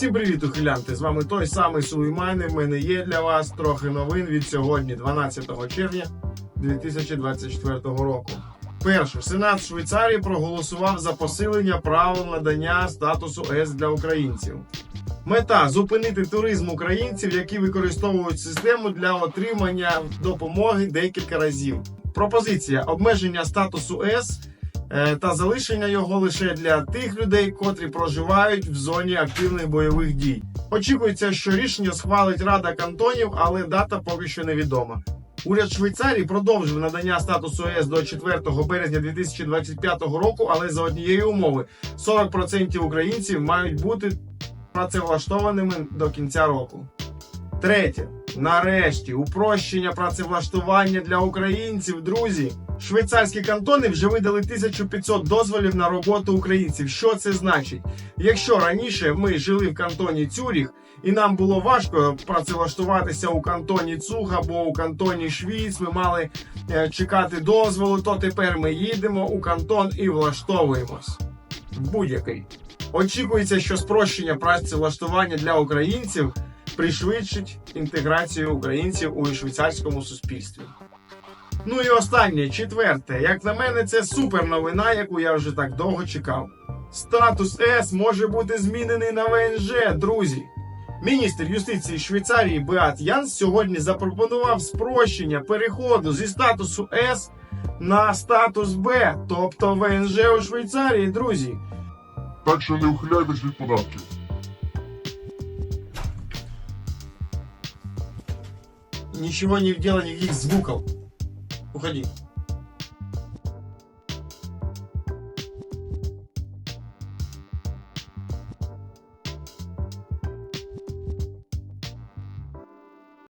Всім привіт, ухилянти! З вами той самий Сулейман. В мене є для вас трохи новин від сьогодні, 12 червня 2024 року. Перше, Сенат Швейцарії проголосував за посилення правил надання статусу С для українців. Мета зупинити туризм українців, які використовують систему для отримання допомоги декілька разів. Пропозиція обмеження статусу С та залишення його лише для тих людей, котрі проживають в зоні активних бойових дій. Очікується, що рішення схвалить Рада кантонів, але дата поки що невідома. Уряд Швейцарії продовжив надання статусу ЕС до 4 березня 2025 року, але за однієї умови 40% українців мають бути працевлаштованими до кінця року. Третє. Нарешті упрощення працевлаштування для українців, друзі. Швейцарські кантони вже видали 1500 дозволів на роботу українців. Що це значить? Якщо раніше ми жили в кантоні Цюріх, і нам було важко працевлаштуватися у кантоні Цуг або у кантоні Швіц, ми мали е, чекати дозволу, то тепер ми їдемо у кантон і влаштовуємось. Будь-який. Очікується, що спрощення працевлаштування для українців пришвидшить інтеграцію українців у швейцарському суспільстві. Ну і останнє, четверте. Як на мене, це супер новина, яку я вже так довго чекав. Статус С може бути змінений на ВНЖ, друзі. Міністр юстиції Швейцарії Беат Янс сьогодні запропонував спрощення переходу зі статусу С на статус Б, тобто ВНЖ у Швейцарії, друзі. Так що не ухиляйтесь від податків. Ничего не делай, никаких звуков. Уходи.